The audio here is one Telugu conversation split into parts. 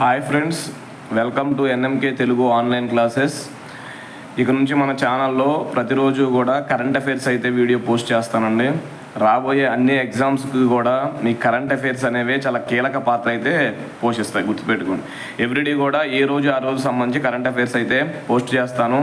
Hi friends welcome to NMK Telugu online classes ఇక నుంచి మన ఛానల్లో ప్రతిరోజు కూడా కరెంట్ అఫైర్స్ అయితే వీడియో పోస్ట్ చేస్తానండి. రాబోయే అన్ని ఎగ్జామ్స్కి కూడా మీ కరెంట్ అఫైర్స్ అనేవి చాలా కీలక పాత్ర అయితే పోషిస్తాయి గుర్తుపెట్టుకోండి. ఎవ్రీడే కూడా ఏ రోజు ఆ రోజు సంబంధించి కరెంట్ అఫైర్స్ అయితే పోస్ట్ చేస్తాను.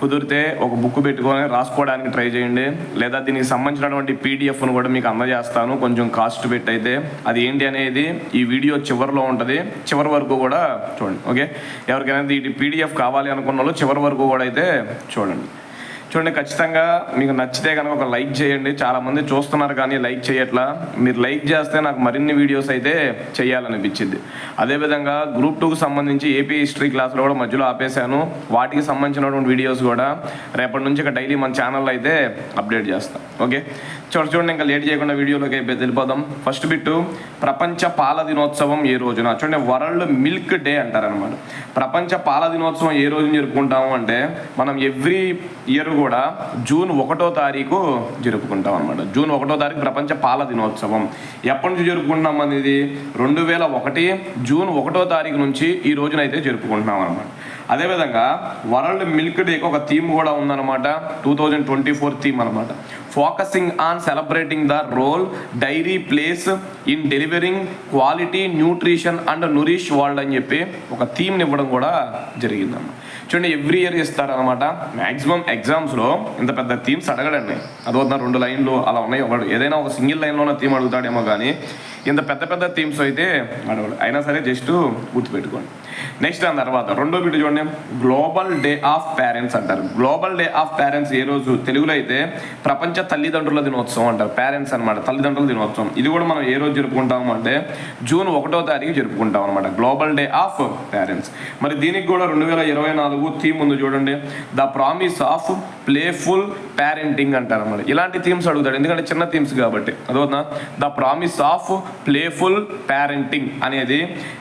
కుదిరితే ఒక బుక్ పెట్టుకొని రాసుకోవడానికి ట్రై చేయండి. లేదా దీనికి సంబంధించినటువంటి పీడిఎఫ్ను కూడా మీకు అందజేస్తాను. కొంచెం కాస్ట్ పెట్టి అయితే అది ఏంటి అనేది ఈ వీడియో చివరిలో ఉంటుంది. చివరి వరకు కూడా చూడండి ఓకే? ఎవరికైనా ఇది పీడిఎఫ్ కావాలి అనుకున్న వాళ్ళు చివరి వరకు కూడా అయితే చూడండి. చూడండి ఖచ్చితంగా మీకు నచ్చితే కనుక ఒక లైక్ చేయండి. చాలా మంది చూస్తున్నారు కానీ లైక్ చేయట్లా. మీరు లైక్ చేస్తే నాకు మరిన్ని వీడియోస్ అయితే చేయాలనిపించింది. అదేవిధంగా గ్రూప్ టూకి సంబంధించి ఏపీ హిస్టరీ క్లాసులో కూడా మధ్యలో ఆపేశాను. వాటికి సంబంధించినటువంటి వీడియోస్ కూడా రేపటి నుంచి ఇక డైలీ మన ఛానల్లో అయితే అప్డేట్ చేస్తాం. ఓకే? చూడండి చూడండి ఇంకా లేట్ చేయకుండా వీడియోలోకి అయిపోయి వెళ్ళిపోదాం. ఫస్ట్ బిట్టు ప్రపంచ పాల దినోత్సవం ఏ రోజున? చూడండి వరల్డ్ మిల్క్ డే అంటారనమాట ప్రపంచ పాల దినోత్సవం ఏ రోజున జరుపుకుంటాము అంటే మనం ఎవ్రీ ఇయర్ కూడా జూన్ ఒకటో తారీఖు జరుపుకుంటాం అనమాట జూన్ ఒకటో తారీఖు ప్రపంచ పాల దినోత్సవం. ఎప్పటి నుంచి జరుపుకుంటున్నాం అనేది? రెండు వేల ఒకటి జూన్ ఒకటో తారీఖు నుంచి ఈ రోజునైతే జరుపుకుంటున్నాం అనమాట అదేవిధంగా వరల్డ్ మిల్క్ డేకి ఒక థీమ్ కూడా ఉందన్నమాట. Two thousand twenty four theme అనమాట focusing on celebrating the role dairy plays in delivering quality nutrition and nourish world అని చెప్పి ఒక థీమ్ని ఇవ్వడం కూడా జరిగిందన్నమాట చూడండి ఎవ్రీ ఇయర్ ఇస్తారనమాట మ్యాక్సిమం ఎగ్జామ్స్లో ఇంత పెద్ద థీమ్స్ అడగడండి. అదవుతున్న రెండు లైన్లు అలా ఉన్నాయి. ఒకడు ఏదైనా ఒక సింగిల్ లైన్లో థీమ్ అడుగుతాడేమో కానీ ఇంత పెద్ద పెద్ద థీమ్స్ అయితే అడగడు. అయినా సరే జస్ట్ గుర్తుపెట్టుకోండి. నెక్స్ట్ దాని తర్వాత రెండో బిట్ చూడండి. గ్లోబల్ డే ఆఫ్ పేరెంట్స్ అంటారు. గ్లోబల్ డే ఆఫ్ పేరెంట్స్ ఏ రోజు? తెలుగులో అయితే ప్రపంచ తల్లిదండ్రుల దినోత్సవం అంటారు. పేరెంట్స్ అన్నమాట. తల్లిదండ్రుల దినోత్సవం. ఇది కూడా మనం ఏ రోజు జరుపుకుంటాము అంటే జూన్ ఒకటో తారీఖు జరుపుకుంటాం అనమాట గ్లోబల్ డే ఆఫ్ పేరెంట్స్ మరి దీనికి కూడా రెండు వేల ఇరవై నాలుగు థీమ్ ఉంది చూడండి. The promise of playful parenting అంటారు అనమాట ఇలాంటి థీమ్స్ అడుగుతాడు. ఎందుకంటే చిన్న థీమ్స్ కాబట్టి. అదవుతుందా the promise of playful parenting అనేది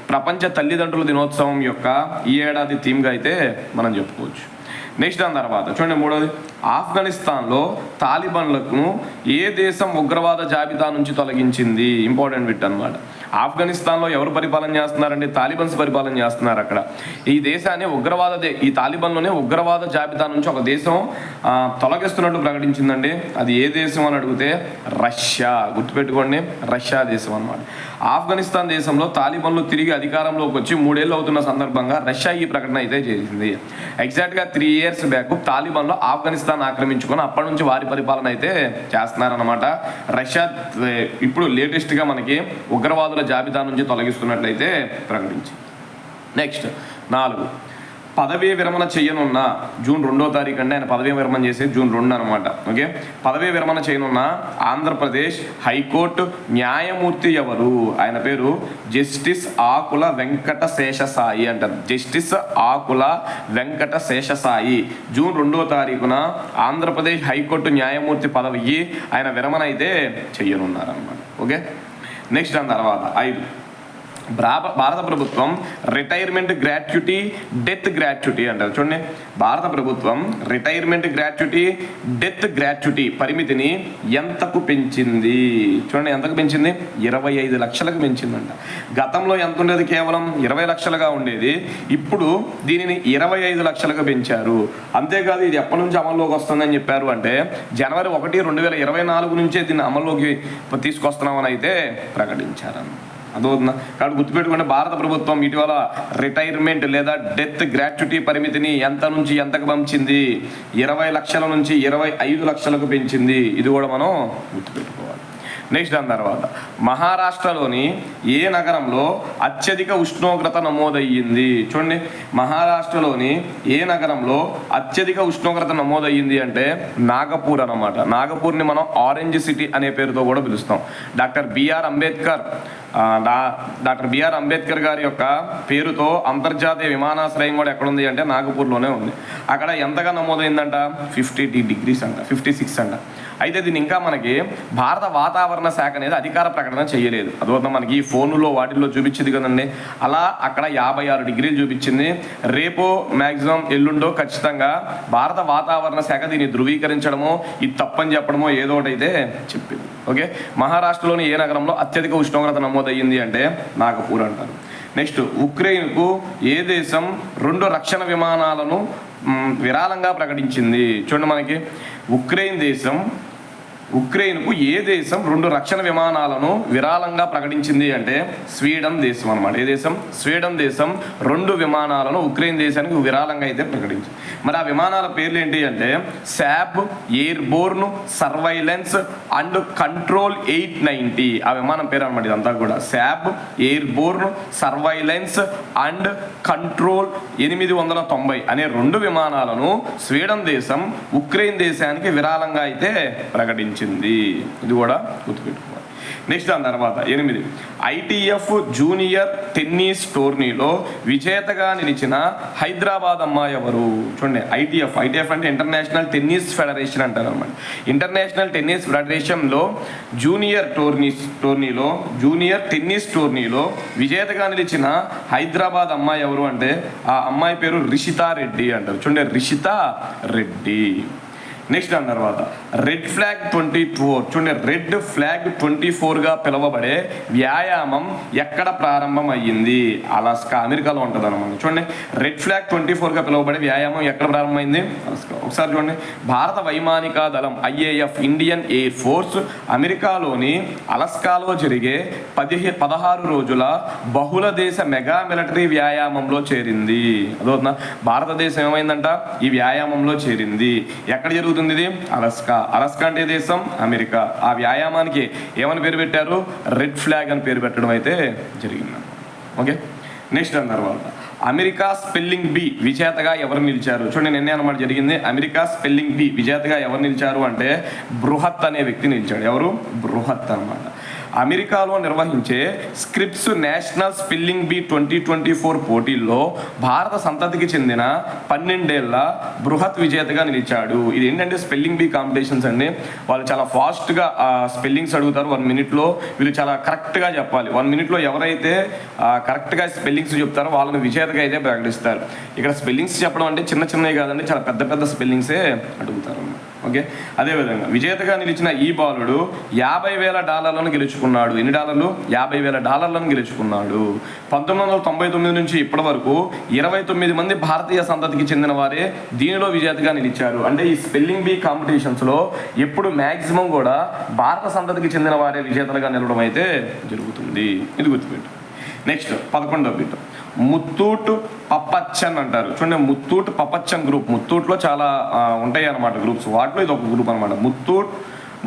ప్రపంచ తల్లిదండ్రుల దినోత్సవం యొక్క ఈ ఏడాది థీమ్గా అయితే మనం చెప్పుకోవచ్చు. నెక్స్ట్ దాని తర్వాత చూడండి మూడోది. ఆఫ్ఘనిస్తాన్లో తాలిబాన్లకు ఏ దేశం ఉగ్రవాద జాబితా నుంచి తొలగించింది? ఇంపార్టెంట్ బిట్ అనమాట ఆఫ్ఘనిస్తాన్లో ఎవరు పరిపాలన చేస్తున్నారండి? తాలిబన్స్ పరిపాలన చేస్తున్నారు అక్కడ. ఈ దేశాన్ని ఉగ్రవాద ఈ తాలిబన్లోనే ఉగ్రవాద జాబితా నుంచి ఒక దేశం తొలగిస్తున్నట్టు ప్రకటించిందండి. అది ఏ దేశం అని అడిగితే రష్యా. గుర్తుపెట్టుకోండి రష్యా దేశం అనమాట ఆఫ్ఘనిస్తాన్ దేశంలో తాలిబన్లు తిరిగి అధికారంలోకి వచ్చి మూడేళ్ళు అవుతున్న సందర్భంగా రష్యా ఈ ప్రకటన అయితే చేసింది. ఎగ్జాక్ట్గా త్రీ ఇయర్స్ బ్యాక్ తాలిబన్లో ఆఫ్ఘనిస్తాన్ ఆక్రమించుకొని అప్పటి నుంచి వారి పరిపాలన అయితే చేస్తున్నారనమాట రష్యా ఇప్పుడు లేటెస్ట్గా మనకి ఉగ్రవాదులు జాబితా నుంచి తొలగిస్తున్నట్లయితే ప్రకటించింది నెక్స్ట్ నాలుగు. పదవీ విరమణ చేయనున్న జూన్ రెండో తారీఖు అంటే ఆయన పదవీ విరమణ చేసే జూన్ రెండు అనమాట ఓకే పదవీ విరమణ చేయనున్న ఆంధ్రప్రదేశ్ హైకోర్టు న్యాయమూర్తి ఎవరు? ఆయన పేరు జస్టిస్ ఆకుల వెంకట శేషసాయి అంటారు. జస్టిస్ ఆకుల వెంకట శేషసాయి. జూన్ రెండో తారీఖున ఆంధ్రప్రదేశ్ హైకోర్టు న్యాయమూర్తి పదవికి ఆయన విరమణ అయితే చెయ్యనున్నారనమాట ఓకే నెక్స్ట్ దాని తర్వాత ఐదు. భారత ప్రభుత్వం రిటైర్మెంట్ గ్రాట్యుటీ డెత్ గ్రాట్యుటీ అంటారు. చూడండి. భారత ప్రభుత్వం రిటైర్మెంట్ గ్రాట్యుటీ డెత్ గ్రాట్యుటీ పరిమితిని ఎంతకు పెంచింది? చూడండి ఎంతకు పెంచింది? ఇరవై ఐదు లక్షలకు పెంచిందంట. గతంలో ఎంత ఉండేది కేవలం? ఇరవై లక్షలుగా ఉండేది. ఇప్పుడు దీనిని ఇరవై ఐదు లక్షలకు పెంచారు. అంతేకాదు ఇది ఎప్పటి నుంచి అమల్లోకి వస్తుందని చెప్పారు అంటే జనవరి ఒకటి రెండు వేల ఇరవై నాలుగు నుంచే దీన్ని అమల్లోకి తీసుకొస్తున్నామని అయితే ప్రకటించారన్నమాట అదవుతుందా కాబట్టి గుర్తుపెట్టుకుంటే భారత ప్రభుత్వం ఇటీవల రిటైర్మెంట్ లేదా డెత్ గ్రాట్యుటీ పరిమితిని ఎంత నుంచి ఎంతకు పంచింది? ఇరవై లక్షల నుంచి ఇరవై ఐదు లక్షలకు పెంచింది. ఇది కూడా మనం గుర్తుపెట్టుకోవాలి. నెక్స్ట్ దాని తర్వాత. మహారాష్ట్రలోని ఏ నగరంలో అత్యధిక ఉష్ణోగ్రత నమోదయ్యింది? చూడండి. మహారాష్ట్రలోని ఏ నగరంలో అత్యధిక ఉష్ణోగ్రత నమోదయ్యింది అంటే నాగపూర్ అనమాట నాగపూర్ని మనం ఆరెంజ్ సిటీ అనే పేరుతో కూడా పిలుస్తాం. Doctor B R Ambedkar doctor B R Ambedkar గారి యొక్క పేరుతో అంతర్జాతీయ విమానాశ్రయం కూడా ఎక్కడుంది అంటే నాగపూర్లోనే ఉంది. అక్కడ ఎంతగా నమోదైందంట? ఫిఫ్టీ డిగ్రీస్ అంట ఫిఫ్టీ సిక్స్ అంట. అయితే దీని ఇంకా మనకి భారత వాతావరణ శాఖ అనేది అధికార ప్రకటన చేయలేదు. అదొక మనకి ఈ ఫోన్లో వాటిల్లో చూపించింది కదండి. అలా అక్కడ యాభై ఆరు డిగ్రీలు చూపించింది. రేపు మ్యాక్సిమం ఎల్లుండో ఖచ్చితంగా భారత వాతావరణ శాఖ దీన్ని ధృవీకరించడమో ఇది తప్పని చెప్పడమో ఏదో ఒకటి అయితే చెప్పింది. ఓకే? మహారాష్ట్రలోని ఏ నగరంలో అత్యధిక ఉష్ణోగ్రత నమోదయ్యింది అంటే నాగపూర్ అంటారు. నెక్స్ట్ ఉక్రెయిన్కు ఏ దేశం రెండు రక్షణ విమానాలను విరాళంగా ప్రకటించింది. చూడండి మనకి ఉక్రెయిన్ దేశం ఉక్రెయిన్కు ఏ దేశం రెండు రక్షణ విమానాలను విరాళంగా ప్రకటించింది అంటే స్వీడన్ దేశం అన్నమాట. ఏ దేశం? స్వీడన్ దేశం రెండు విమానాలను ఉక్రెయిన్ దేశానికి విరాళంగా అయితే ప్రకటించింది. మరి ఆ విమానాల పేర్లు ఏంటి అంటే Saab airborne surveillance and control eight ninety ఆ విమానం పేరు అనమాట ఇదంతా కూడా. Saab airborne surveillance and control ఎనిమిది వందల తొంభై అనే రెండు విమానాలను స్వీడన్ దేశం ఉక్రెయిన్ దేశానికి విరాళంగా అయితే ప్రకటించింది. ఇది కూడా గుర్తుపెట్టుకోవాలి. నెక్స్ట్ దాని తర్వాత ఎనిమిది. ఐటీఎఫ్ జూనియర్ టెన్నిస్ టోర్నీలో విజేతగా నిలిచిన హైదరాబాద్ అమ్మాయి ఎవరు? చూడండి ఐటీఎఫ్. ఐటీఎఫ్ అంటే ఇంటర్నేషనల్ టెన్నిస్ ఫెడరేషన్ అంటారు అనమాట. ఇంటర్నేషనల్ టెన్నిస్ ఫెడరేషన్లో జూనియర్ టోర్నీస్ టోర్నీలో జూనియర్ టెన్నిస్ టోర్నీలో విజేతగా నిలిచిన హైదరాబాద్ అమ్మాయి ఎవరు అంటే ఆ అమ్మాయి పేరు రిషితా రెడ్డి అంటారు. చూడండి రిషితా రెడ్డి. నెక్స్ట్ దాని తర్వాత రెడ్ ఫ్లాగ్ ట్వంటీ ఫోర్ చూడండి రెడ్ ఫ్లాగ్ ట్వంటీ ఫోర్గా పిలువబడే వ్యాయామం ఎక్కడ ప్రారంభం అయ్యింది అలాస్కా అమెరికాలో ఉంటుంది అనమాట చూడండి రెడ్ ఫ్లాగ్ ట్వంటీ ఫోర్గా పిలువబడే వ్యాయామం ఎక్కడ ప్రారంభమైంది? అలాస్కా ఒకసారి చూడండి. భారత వైమానిక దళం ఐఏఎఫ్ ఇండియన్ ఎయిర్ ఫోర్స్ అమెరికాలోని అలస్కాలో జరిగే పదిహే పదహారు రోజుల బహుళ దేశ మెగా మిలిటరీ వ్యాయామంలో చేరింది. అదవుతుందా భారతదేశం ఏమైందంట? ఈ వ్యాయామంలో చేరింది. ఎక్కడ జరుగుతుంది? ఇది అలస్కా. అలస్కా అంటే దేశం? అమెరికా. ఆ వ్యాయామానికి ఏమని పేరు పెట్టారు? రెడ్ ఫ్లాగ్ అని పేరు పెట్టడం అయితే జరిగింది. ఓకే? నెక్స్ట్ అన్నారు తర్వాత. అమెరికా స్పెల్లింగ్ బి విజేతగా ఎవరు నిలిచారు? చూడండి నిన్నే అనమాట జరిగింది. అమెరికా స్పెల్లింగ్ బి విజేతగా ఎవరు నిలిచారు అంటే బృహత్ అనే వ్యక్తి నిలిచాడు. ఎవరు? బృహత్ అన్నమాట. అమెరికాలో నిర్వహించే Scripps national spelling bee twenty twenty four పోటీల్లో భారత సంతతికి చెందిన పన్నెండేళ్ళ బృహత్ విజేతగా నిలిచాడు. ఇది ఏంటంటే స్పెల్లింగ్ బీ కాంపిటీషన్స్ అండి. వాళ్ళు చాలా ఫాస్ట్గా స్పెల్లింగ్స్ అడుగుతారు. వన్ మినిట్లో వీళ్ళు చాలా కరెక్ట్గా చెప్పాలి. వన్ మినిట్లో ఎవరైతే కరెక్ట్గా స్పెల్లింగ్స్ చెప్తారో వాళ్ళని విజేతగా అయితే ప్రకటిస్తారు. ఇక్కడ స్పెల్లింగ్స్ చెప్పడం అంటే చిన్న చిన్నవి కాదండి. చాలా పెద్ద పెద్ద స్పెల్లింగ్సే అడుగుతారు. ఓకే? అదేవిధంగా విజేతగా నిలిచిన ఈ బాలుడు యాభై వేల డాలర్లను గెలుచుకున్నాడు. ఎన్ని డాలర్లు? యాభై వేల డాలర్లను గెలుచుకున్నాడు. పంతొమ్మిది వందల తొంభై తొమ్మిది నుంచి ఇప్పటి వరకు ఇరవై తొమ్మిది మంది భారతీయ సంతతికి చెందిన వారే దీనిలో విజేతగా నిలిచారు. అంటే ఈ స్పెల్లింగ్ బీ కాంపిటీషన్స్లో ఎప్పుడు మ్యాక్సిమం కూడా భారత సంతతికి చెందిన వారే విజేతలుగా నిలవడం అయితే జరుగుతుంది. ఇది గుర్తుపెట్టు. నెక్స్ట్ పదకొండవ బిట్ ముత్తూట్ పప్పచ్చన్ అంటారు. చూడండి ముత్తూట్ పప్పచ్చన్ గ్రూప్ ముత్తూట్లో చాలా ఉంటాయి అన్నమాట గ్రూప్స్ వాటిలో ఇది ఒక గ్రూప్ అనమాట ముత్తూట్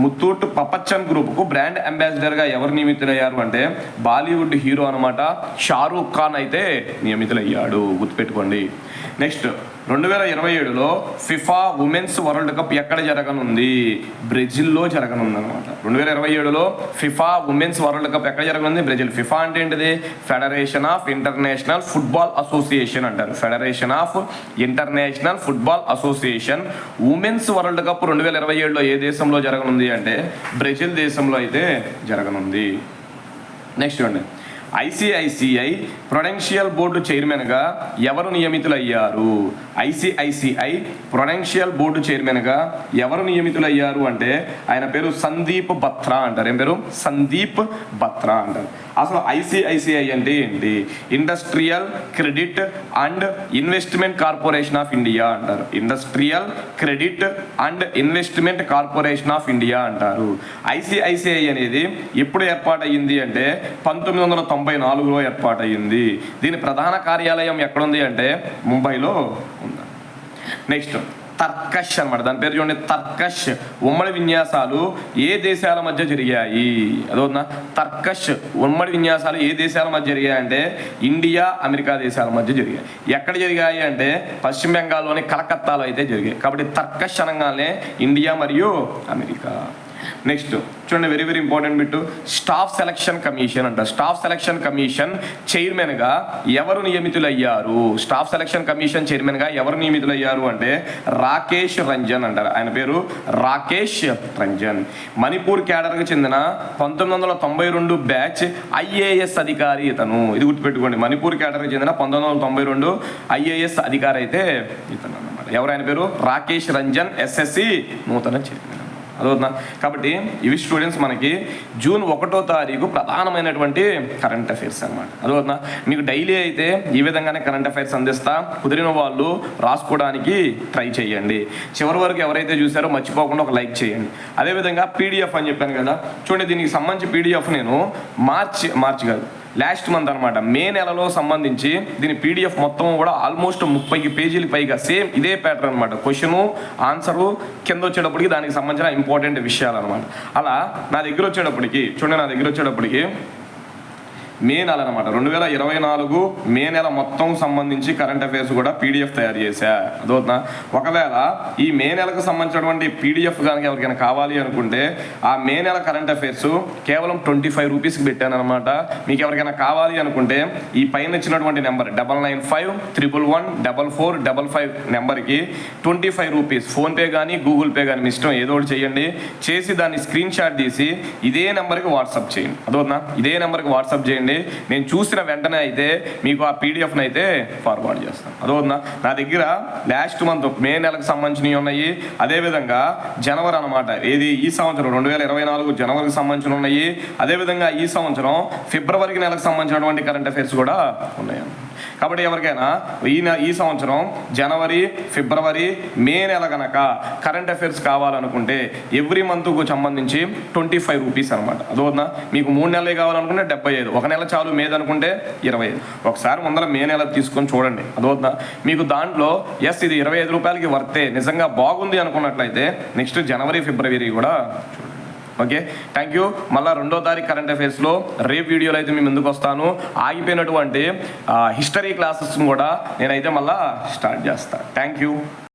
ముత్తూట్ పపచ్చన్ గ్రూప్కు బ్రాండ్ అంబాసిడర్గా ఎవరు నియమితులయ్యారు అంటే బాలీవుడ్ హీరో అనమాట షారూఖ్ ఖాన్ అయితే నియమితులయ్యాడు. గుర్తుపెట్టుకోండి. నెక్స్ట్ రెండు వేల ఇరవై ఏడులో ఫిఫా ఉమెన్స్ వరల్డ్ కప్ ఎక్కడ జరగనుంది? బ్రెజిల్లో జరగనుంది అనమాట రెండు వేల ఇరవై ఏడులో ఫిఫా ఉమెన్స్ వరల్డ్ కప్ ఎక్కడ జరగనుంది? బ్రెజిల్. ఫిఫా అంటే ఏంటిది? Federation of international football association అంటారు. Federation of international football association. Women's world cup రెండు వేల ఇరవై ఏడులో ఏ దేశంలో జరగనుంది అంటే బ్రెజిల్ దేశంలో అయితే జరగనుంది. నెక్స్ట్ చూడండి. ఐసిఐసిఐ ప్రొడెన్షియల్ బోర్డు చైర్మన్గా ఎవరు నియమితులయ్యారు? ఐసిఐసిఐ ప్రొడెన్షియల్ బోర్డు చైర్మన్గా ఎవరు నియమితులయ్యారు అంటే ఆయన పేరు సందీప్ బత్రా అంటారు. ఏం పేరు? సందీప్ బత్రా అంటారు. అసలు ఐసిఐసిఐ అంటే ఏంటి? Industrial credit and investment corporation of India అంటారు. Industrial credit and investment corporation of India అంటారు. ఐసిఐసిఐ అనేది ఎప్పుడు ఏర్పాటయ్యింది అంటే పంతొమ్మిది వందల తొంభై నాలుగులో ఏర్పాటయ్యింది. దీని ప్రధాన కార్యాలయం ఎక్కడుంది అంటే ముంబైలో ఉంది? నెక్స్ట్ తర్కష్ అన్నమాట. దాని పేరు చూడండి తర్కష్. ఉమ్మడి విన్యాసాలు ఏ దేశాల మధ్య జరిగాయి? అదవుతుందా తర్కష్ ఉమ్మడి విన్యాసాలు ఏ దేశాల మధ్య జరిగాయి అంటే ఇండియా అమెరికా దేశాల మధ్య జరిగాయి. ఎక్కడ జరిగాయి అంటే పశ్చిమ బెంగాల్లోని కలకత్తాలో అయితే జరిగాయి. కాబట్టి తర్కష్ అనగానే ఇండియా మరియు అమెరికా. నెక్స్ట్ చూడండి very very important bit staff selection commission అంట. స్టాఫ్ సెలక్షన్ కమిషన్ చైర్మన్గా ఎవరు నియమితులయ్యారు? స్టాఫ్ సెలక్షన్ కమిషన్ చైర్మన్గా ఎవరు నియమితులయ్యారు అంటే రాకేష్ రంజన్ అంటారు. ఆయన పేరు రాకేష్ రంజన్. మణిపూర్ క్యాడర్కి చెందిన పంతొమ్మిది వందల తొంభై రెండు బ్యాచ్ ఐఏఎస్ అధికారి ఇతను. ఇది గుర్తుపెట్టుకోండి. మణిపూర్ క్యాడర్కి చెందిన పంతొమ్మిది వందల తొంభై రెండు ఐఏఎస్ అధికారి అయితే ఇతను అనమాట ఎవరు? ఆయన పేరు? రాకేష్ రంజన్ ఎస్ఎస్సి నూతన చైర్మన్ అదవుతుందా కాబట్టి ఇవి స్టూడెంట్స్ మనకి జూన్ ఒకటో తారీఖు ప్రధానమైనటువంటి కరెంట్ అఫైర్స్ అనమాట అదవుతుందా మీకు డైలీ అయితే ఈ విధంగానే కరెంట్ అఫైర్స్ అందిస్తా కుదిరిన వాళ్ళు రాసుకోవడానికి ట్రై చేయండి. చివరి వరకు ఎవరైతే చూసారో మర్చిపోకుండా ఒక లైక్ చేయండి. అదేవిధంగా పీడిఎఫ్ అని చెప్పాను కదా. చూడండి దీనికి సంబంధించి పీడిఎఫ్ నేను మార్చి మార్చి కాదు. లాస్ట్ మంత్ అనమాట మే నెలలో సంబంధించి దీని పీడిఎఫ్ మొత్తం కూడా ఆల్మోస్ట్ ముప్పై పేజీలు పైగా సేమ్ ఇదే ప్యాటర్న్ అనమాట క్వశ్చను ఆన్సరు కింద వచ్చేటప్పటికి దానికి సంబంధించిన ఇంపార్టెంట్ విషయాలు అనమాట అలా నా దగ్గర వచ్చేటప్పటికి చూడండి నా దగ్గర వచ్చేటప్పటికి మే నెల అనమాట రెండు వేల ఇరవై నాలుగు మే నెల మొత్తం సంబంధించి కరెంట్ అఫైర్స్ కూడా పీడిఎఫ్ తయారు చేశా. అదవుతున్నా ఒకవేళ ఈ మే నెలకు సంబంధించినటువంటి పీడిఎఫ్ కనుక ఎవరికైనా కావాలి అనుకుంటే ఆ మే నెల కరెంట్ అఫైర్స్ కేవలం ట్వంటీ ఫైవ్ రూపీస్కి పెట్టాను అనమాట మీకు ఎవరికైనా కావాలి అనుకుంటే ఈ పైన ఇచ్చినటువంటి number double nine five triple one double four double five నెంబర్కి ట్వంటీ ఫైవ్ రూపీస్ ఫోన్పే కానీ గూగుల్ పే కానీ మీ ఇష్టం ఏదో ఒకటి చేయండి. చేసి దాన్ని స్క్రీన్ షాట్ తీసి ఇదే నెంబర్కి వాట్సాప్ చేయండి. అదవుతున్నా ఇదే నెంబర్కి వాట్సాప్ చేయండి. నేను చూసిన వెంటనే అయితే మీకు ఆ పీడిఎఫ్ని అయితే ఫార్వర్డ్ చేస్తాను. అదవుతుందా నా దగ్గర లాస్ట్ మంత్ మే నెలకు సంబంధించినవి ఉన్నాయి. అదేవిధంగా జనవరి అనమాట ఏది? ఈ సంవత్సరం రెండు వేల ఇరవై నాలుగు జనవరికి సంబంధించిన ఉన్నాయి. అదేవిధంగా ఈ సంవత్సరం ఫిబ్రవరికి నెలకు సంబంధించినటువంటి కరెంట్ అఫైర్స్ కూడా ఉన్నాయి కాబట్టి ఎవరికైనా ఈ నె- ఈ సంవత్సరం జనవరి ఫిబ్రవరి మే నెల కనుక కరెంట్ అఫైర్స్ కావాలనుకుంటే ఎవ్రీ మంత్కు సంబంధించి ట్వంటీ ఫైవ్ రూపీస్ అనమాట అదోనా మీకు మూడు నెలలు కావాలనుకుంటే డెబ్బై ఐదు. ఒక నెల చాలు మేది అనుకుంటే ఇరవై ఐదు. ఒకసారి ముందర మే నెల తీసుకొని చూడండి. అదోనా మీకు దాంట్లో ఎస్ ఇది ఇరవై ఐదు రూపాయలకి వర్తే నిజంగా బాగుంది అనుకున్నట్లయితే నెక్స్ట్ జనవరి ఫిబ్రవరి కూడా చూడండి. ఓకే? థ్యాంక్ యూ మళ్ళీ రెండో తారీఖు కరెంట్ అఫైర్స్లో రేపు వీడియోలో అయితే మేము ముందుకు వస్తాను. ఆగిపోయినటువంటి హిస్టరీ క్లాసెస్ కూడా నేనైతే మళ్ళీ స్టార్ట్ చేస్తాను థ్యాంక్ యూ